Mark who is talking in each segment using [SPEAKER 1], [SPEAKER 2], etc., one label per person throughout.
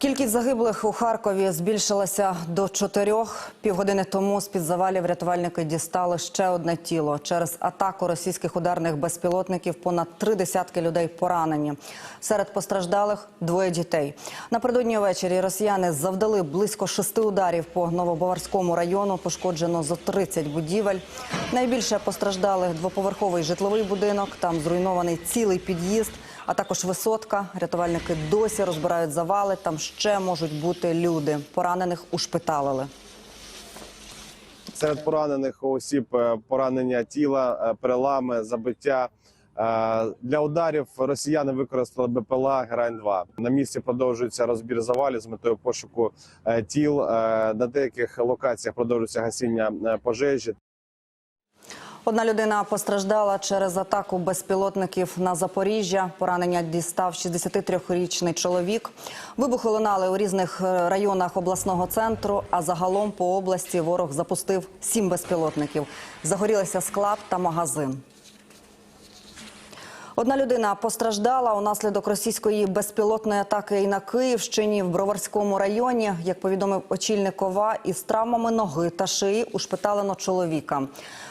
[SPEAKER 1] Кількість загиблих у Харкові збільшилася до чотирьох. Півгодини тому з-під завалів рятувальники дістали ще одне тіло. Через атаку російських ударних безпілотників понад три десятки людей поранені. Серед постраждалих двоє дітей. Напередодні ввечері росіяни завдали близько шести ударів по Новобаварському району. Пошкоджено зо 30 будівель. Найбільше постраждали двоповерховий житловий будинок. Там зруйнований цілий під'їзд а також висотка. Рятувальники досі розбирають завали. Там ще можуть бути люди. Поранених ушпиталили.
[SPEAKER 2] Серед поранених осіб е, поранення тіла, е, перелами, забиття. Е, Для ударів росіяни використали БПЛА Герань-2. На місці продовжується розбір завалів з метою пошуку тіл. На деяких локаціях продовжується гасіння пожежі.
[SPEAKER 1] Одна людина постраждала через атаку безпілотників на Запоріжжя. Поранення дістав 63-річний чоловік. Вибухи лунали у різних е, районах обласного центру. А загалом по області ворог запустив сім безпілотників. Загорілися склад та магазин. Одна людина постраждала унаслідок російської безпілотної атаки і на Київщині в Броварському районі. Як повідомив очільник ОВА, із травмами ноги та шиї ушпиталено чоловіка.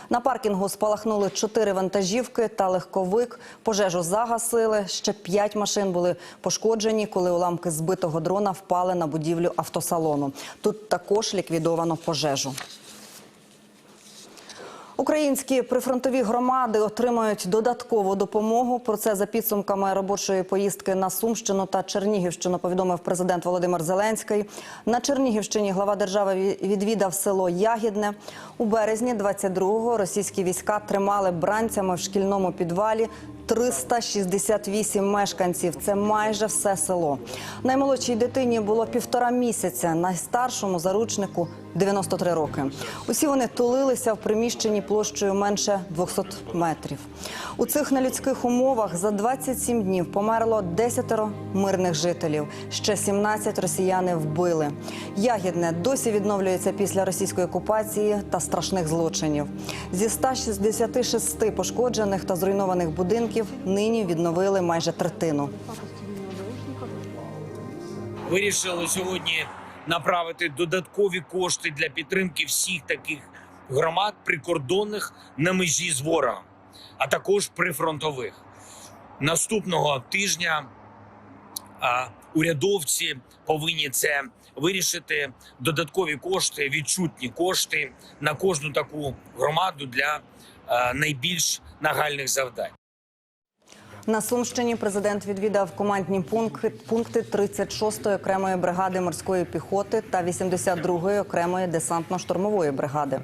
[SPEAKER 1] На паркінгу спалахнули чотири вантажівки та легковик. Пожежу загасили. Ще п'ять машин були пошкоджені, коли уламки збитого дрона впали на будівлю автосалону. Тут також ліквідовано пожежу. Українські прифронтові громади отримають додаткову допомогу. Про це за підсумками робочої поїздки на Сумщину та Чернігівщину повідомив президент Володимир Зеленський. На Чернігівщині глава держави відвідав село Ягідне. У березні 22-го російські війська тримали бранцями в шкільному підвалі 368 мешканців. Це майже все село. Наймолодшій дитині було півтора місяця, найстаршому заручнику 93 роки. Усі вони тулилися в приміщенні площею менше 200 метрів. У цих нелюдських умовах за 27 днів померло 10 мирних жителів. Ще 17 росіяни вбили. Ягідне досі відновлюється після російської окупації та страшних злочинів. Зі 166 пошкоджених та зруйнованих будинків нині відновили майже третину.
[SPEAKER 3] вирішили сьогодні направити додаткові кошти для підтримки всіх таких громад прикордонних на межі з ворогом, а також прифронтових. Наступного тижня а, урядовці повинні це вирішити. Додаткові кошти, відчутні кошти на кожну таку громаду для а, найбільш нагальних завдань.
[SPEAKER 1] На Сумщині президент відвідав командні пункти, пункти 36-ї окремої бригади морської піхоти та 82-ї окремої десантно-штурмової бригади.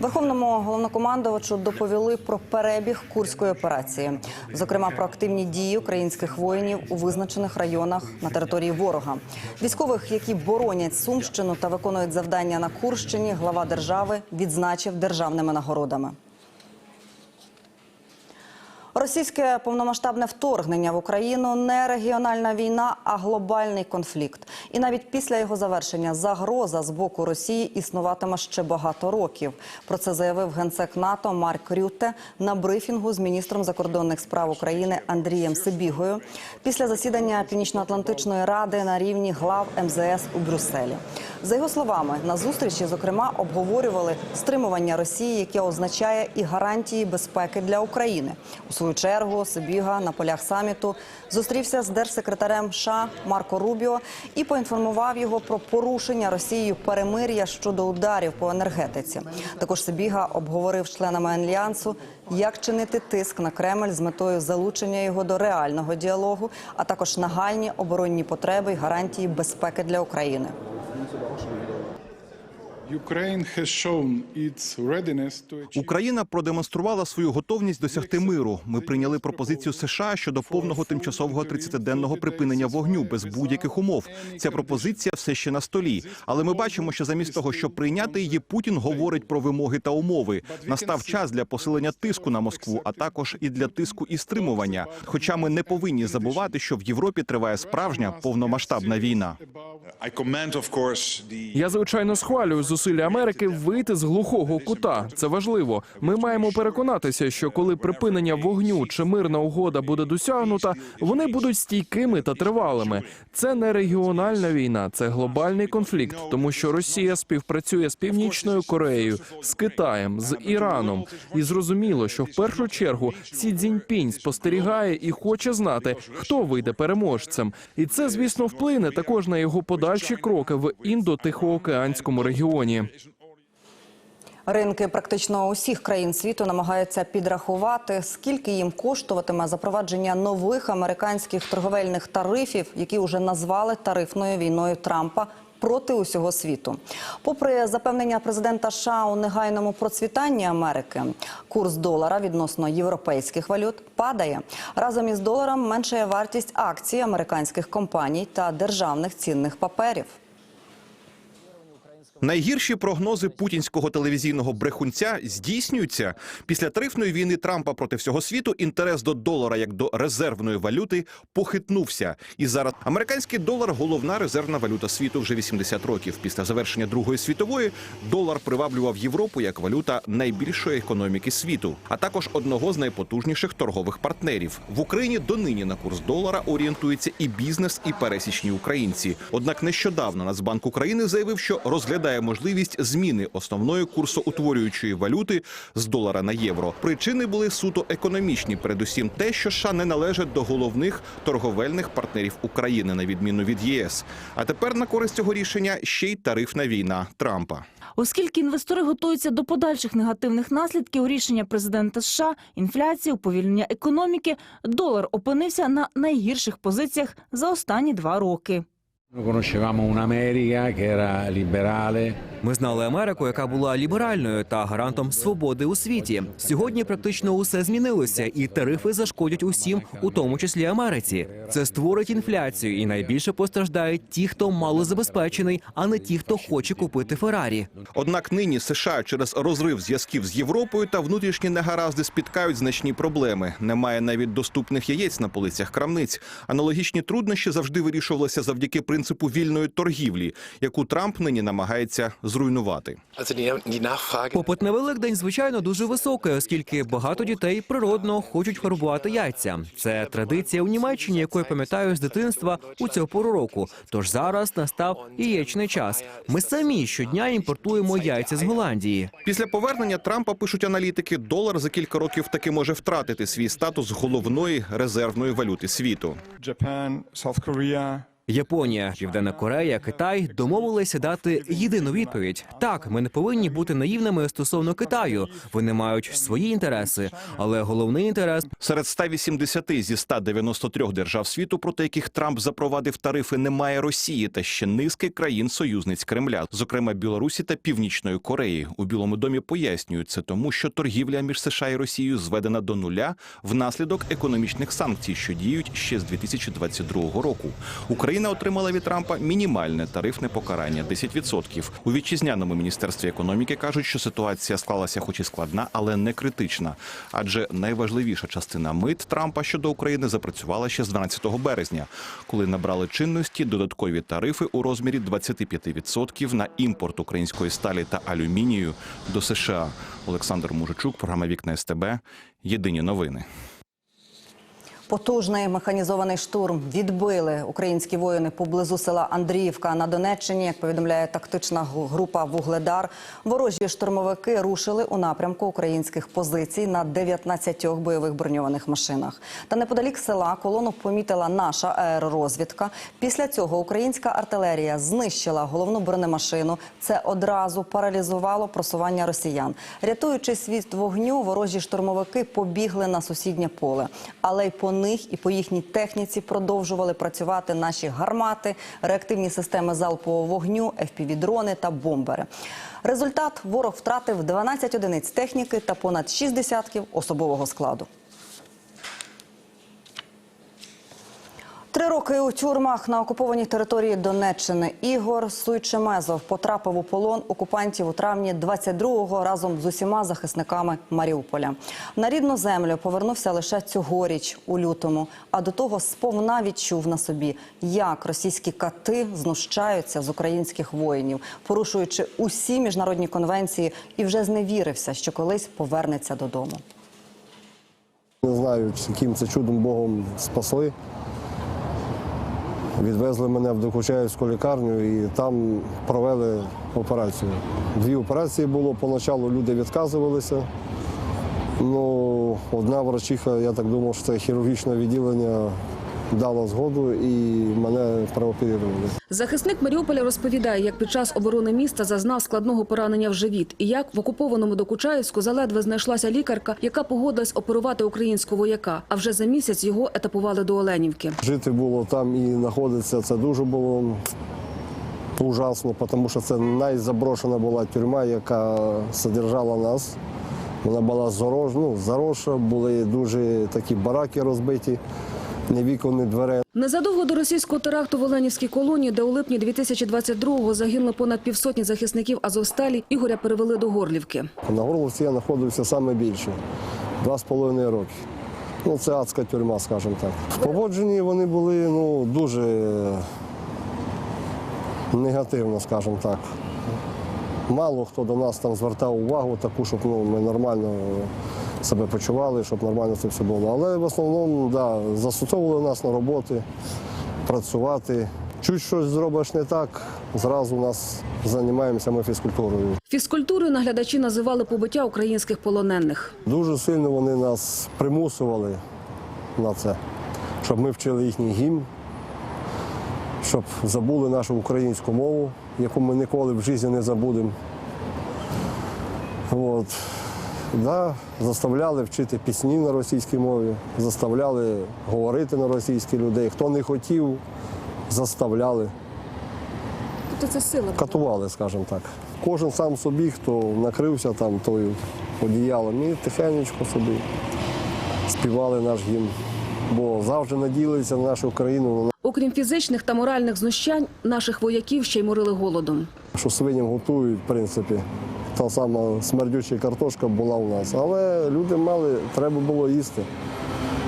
[SPEAKER 1] Верховному головнокомандувачу доповіли про перебіг курської операції, зокрема про активні дії українських воїнів у визначених районах на території ворога. Військових, які боронять Сумщину та виконують завдання на Курщині, глава держави відзначив державними нагородами. Російське повномасштабне вторгнення в Україну не регіональна війна, а глобальний конфлікт. І навіть після його завершення загроза з боку Росії існуватиме ще багато років. Про це заявив генсек НАТО Марк Рютте на брифінгу з міністром закордонних справ України Андрієм Сибігою після засідання Північно-Атлантичної ради на рівні глав МЗС у Брюсселі. За його словами, на зустрічі зокрема обговорювали стримування Росії, яке означає і гарантії безпеки для України. Свою чергу Сибіга на полях саміту зустрівся з держсекретарем США Марко Рубіо і поінформував його про порушення Росією перемир'я щодо ударів по енергетиці. Також Сибіга обговорив членами альянсу, як чинити тиск на Кремль з метою залучення його до реального діалогу, а також нагальні оборонні потреби й гарантії безпеки для України.
[SPEAKER 4] Україна продемонструвала свою готовність досягти миру. Ми прийняли пропозицію США щодо повного тимчасового 30-денного припинення вогню без будь-яких умов. Ця пропозиція все ще на столі. Але ми бачимо, що замість того, щоб прийняти її, Путін говорить про вимоги та умови. Настав час для посилення тиску на Москву, а також і для тиску і стримування. Хоча ми не повинні забувати, що в Європі триває справжня повномасштабна війна.
[SPEAKER 5] I commend, of course, the
[SPEAKER 6] Я звичайно схвалюю зусилля
[SPEAKER 5] зусилля Америки вийти з глухого кута. Це важливо. Ми маємо переконатися, що коли припинення вогню чи мирна угода буде досягнута, вони будуть стійкими та тривалими. Це не регіональна війна, це глобальний конфлікт, тому що Росія співпрацює з Північною Кореєю, з Китаєм, з Іраном. І зрозуміло, що в першу чергу Сі Цзіньпінь спостерігає і хоче знати, хто вийде переможцем. І це, звісно, вплине також на його подальші кроки в індо-тихоокеанському регіоні.
[SPEAKER 1] Ринки практично усіх країн світу намагаються підрахувати, скільки їм коштуватиме запровадження нових американських торговельних тарифів, які вже назвали тарифною війною Трампа. Проти усього світу, попри запевнення президента США у негайному процвітанні Америки, курс долара відносно європейських валют падає. Разом із доларом меншає вартість акцій американських компаній та державних цінних паперів.
[SPEAKER 4] Найгірші прогнози путінського телевізійного брехунця здійснюються після тарифної війни Трампа проти всього світу. Інтерес до долара як до резервної валюти похитнувся. І зараз американський долар головна резервна валюта світу вже 80 років. Після завершення Другої світової долар приваблював Європу як валюта найбільшої економіки світу, а також одного з найпотужніших торгових партнерів в Україні. Донині на курс долара орієнтується і бізнес, і пересічні українці. Однак нещодавно Нацбанк України заявив, що розглядає можливість зміни основної курсоутворюючої валюти з долара на євро. Причини були суто економічні, передусім те, що США не належать до головних торговельних партнерів України, на відміну від ЄС. А тепер на користь цього рішення ще й тарифна війна Трампа.
[SPEAKER 6] Оскільки інвестори готуються до подальших негативних наслідків рішення президента США, інфляції, уповільнення економіки, долар опинився на найгірших позиціях за останні два роки.
[SPEAKER 7] Ми знали Америку, яка була ліберальною та гарантом свободи у світі. Сьогодні практично усе змінилося, і тарифи зашкодять усім, у тому числі Америці. Це створить інфляцію, і найбільше постраждають ті, хто малозабезпечений, а не ті, хто хоче купити Феррарі.
[SPEAKER 4] Однак нині США через розрив зв'язків з Європою та внутрішні негаразди спіткають значні проблеми. Немає навіть доступних яєць на полицях крамниць. Аналогічні труднощі завжди вирішувалися завдяки принципу вільної торгівлі, яку Трамп нині намагається зруйнувати.
[SPEAKER 7] Попит на Великдень, звичайно, дуже високий, оскільки багато дітей природно хочуть фарбувати яйця. Це традиція у Німеччині, яку я пам'ятаю з дитинства у цю пору року. Тож зараз настав яєчний час. Ми самі щодня імпортуємо яйця з Голландії.
[SPEAKER 4] Після повернення Трампа пишуть аналітики, долар за кілька років таки може втратити свій статус головної резервної валюти світу.
[SPEAKER 8] Japan, South Korea,
[SPEAKER 7] Японія, Південна Корея, Китай домовилися дати єдину відповідь. Так, ми не повинні бути наївними стосовно Китаю. Вони мають свої інтереси, але головний інтерес
[SPEAKER 4] Серед 180 зі 193 держав світу, проти яких Трамп запровадив тарифи, немає Росії та ще низки країн-союзниць Кремля, зокрема Білорусі та Північної Кореї. У Білому домі пояснюють це тому, що торгівля між США і Росією зведена до нуля внаслідок економічних санкцій, що діють ще з 2022 року. Україна отримала від Трампа мінімальне тарифне покарання 10%. У вітчизняному міністерстві економіки кажуть, що ситуація склалася, хоч і складна, але не критична. Адже найважливіша частина мит Трампа щодо України запрацювала ще з 12 березня, коли набрали чинності додаткові тарифи у розмірі 25% на імпорт української сталі та алюмінію до США. Олександр Мужичук, програма Вікна СТБ. Єдині новини.
[SPEAKER 1] Потужний механізований штурм відбили українські воїни поблизу села Андріївка на Донеччині. Як повідомляє тактична група Вугледар, ворожі штурмовики рушили у напрямку українських позицій на 19 бойових броньованих машинах. Та неподалік села колону помітила наша аеророзвідка. Після цього українська артилерія знищила головну бронемашину. Це одразу паралізувало просування росіян. Рятуючись від вогню, ворожі штурмовики побігли на сусіднє поле, але й по них і по їхній техніці продовжували працювати наші гармати, реактивні системи залпового вогню, FPV-дрони та бомбери. Результат ворог втратив 12 одиниць техніки та понад 6 десятків особового складу. Три роки у тюрмах на окупованій території Донеччини Ігор Суйчемезов потрапив у полон окупантів у травні 22-го разом з усіма захисниками Маріуполя. На рідну землю повернувся лише цьогоріч у лютому. А до того сповна відчув на собі, як російські кати знущаються з українських воїнів, порушуючи усі міжнародні конвенції, і вже зневірився, що колись повернеться додому.
[SPEAKER 9] Не знаю, яким це чудом Богом спасли. Відвезли мене в Докучаївську лікарню і там провели операцію. Дві операції було. Поначалу люди відказувалися. Ну, одна врачиха, я так думав, що це хірургічне відділення, дала згоду і мене прооперували.
[SPEAKER 10] Захисник Маріуполя розповідає, як під час оборони міста зазнав складного поранення в живіт, і як в окупованому Докучаївську заледве знайшлася лікарка, яка погодилась оперувати українського вояка. А вже за місяць його етапували до Оленівки.
[SPEAKER 9] Жити було там і знаходитися це дуже було ужасно, тому що це найзаброшена була тюрма, яка содержала нас. Вона була зарож, ну, заросша, були дуже такі бараки розбиті, ні вікон, ні дверей.
[SPEAKER 10] Незадовго до російського теракту в Оленівській колонії, де у липні 2022-го загинули понад півсотні захисників Азовсталі, Ігоря перевели до Горлівки.
[SPEAKER 9] На Горловці я знаходився саме більше два з половиною роки. Ну, це адська тюрма, скажімо так. В поводженні вони були ну, дуже негативно, скажімо так. Мало хто до нас там звертав увагу таку, щоб ну, ми нормально себе почували, щоб нормально це все було. Але в основному да, застосовували нас на роботи, працювати. Чуть щось зробиш не так, зразу нас займаємося ми фізкультурою.
[SPEAKER 10] Фізкультурою наглядачі називали побиття українських полонених.
[SPEAKER 9] Дуже сильно вони нас примусували на це, щоб ми вчили їхній гімн, щоб забули нашу українську мову, яку ми ніколи в житті не забудемо. От. Да, заставляли вчити пісні на російській мові, заставляли говорити на російській людей. Хто не хотів, заставляли.
[SPEAKER 10] Тобто це сила.
[SPEAKER 9] Катували, скажімо так. Кожен сам собі, хто накрився там тою одіялом, і тихенечко собі співали наш гімн. Бо завжди надіялися на нашу країну,
[SPEAKER 10] Окрім фізичних та моральних знущань, наших вояків ще й морили голодом.
[SPEAKER 9] що свиням готують, в принципі. Та сама смердюча картошка була у нас. Але люди мали, треба було їсти.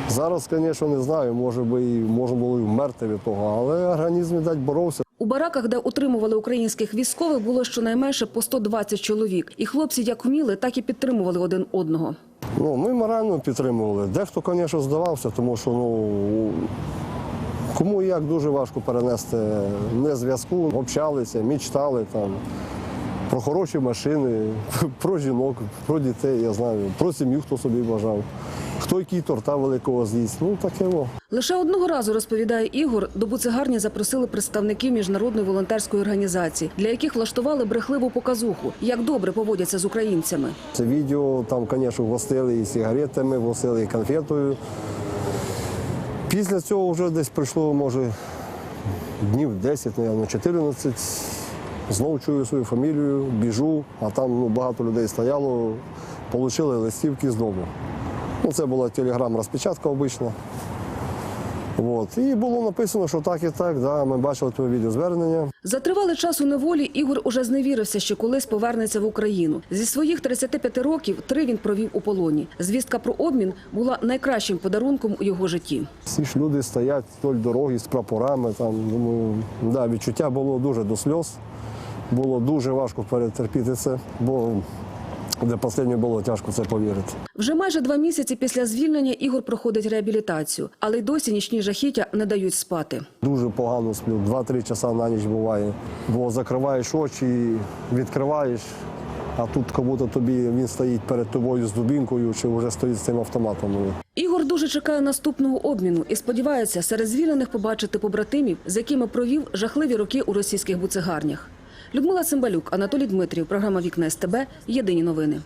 [SPEAKER 9] Зараз, звісно, не знаю, може би і можна було і вмерти від того, але організм, видать, боровся.
[SPEAKER 10] У бараках, де утримували українських військових, було щонайменше по 120 чоловік. І хлопці як вміли, так і підтримували один одного.
[SPEAKER 9] Ну, ми морально підтримували. Дехто, звісно, здавався, тому що ну, кому як дуже важко перенести не зв'язку, общалися, мічтали там. Про хороші машини, про жінок, про дітей, я знаю, про сім'ю, хто собі бажав, хто який торта великого з'їсть. Ну таке во.
[SPEAKER 10] Лише одного разу, розповідає Ігор, до буцегарні запросили представників міжнародної волонтерської організації, для яких влаштували брехливу показуху, як добре поводяться з українцями.
[SPEAKER 9] Це відео там, звісно, гостили і сигаретами, гостили і конфетою. Після цього вже десь пройшло, може, днів 10, мабуть, 14. Знову чую свою фамілію, біжу, а там ну, багато людей стояло, отримали листівки з дому. Ну, це була телеграм-розпечатка обична. От. І було написано, що так і так, да, ми бачили твоє відеозвернення.
[SPEAKER 10] За тривалий час у неволі Ігор уже зневірився, що колись повернеться в Україну. Зі своїх 35 років три він провів у полоні. Звістка про обмін була найкращим подарунком у його житті.
[SPEAKER 9] Всі ж люди стоять вдоль дороги з прапорами. Там, думаю, да, відчуття було дуже до сльоз. Було дуже важко перетерпіти це, бо для останнього було тяжко це повірити.
[SPEAKER 10] Вже майже два місяці після звільнення Ігор проходить реабілітацію, але й досі нічні жахіття не дають спати.
[SPEAKER 9] Дуже погано сплю, 2-3 часа на ніч буває. Бо закриваєш очі, відкриваєш, а тут будто тобі він стоїть перед тобою з дубінкою чи вже стоїть з цим автоматом.
[SPEAKER 10] Ігор дуже чекає наступного обміну і сподівається серед звільнених побачити побратимів, з якими провів жахливі роки у російських буцегарнях. Людмила Цимбалюк, Анатолій Дмитрів, програма Вікна СТБ. Єдині новини.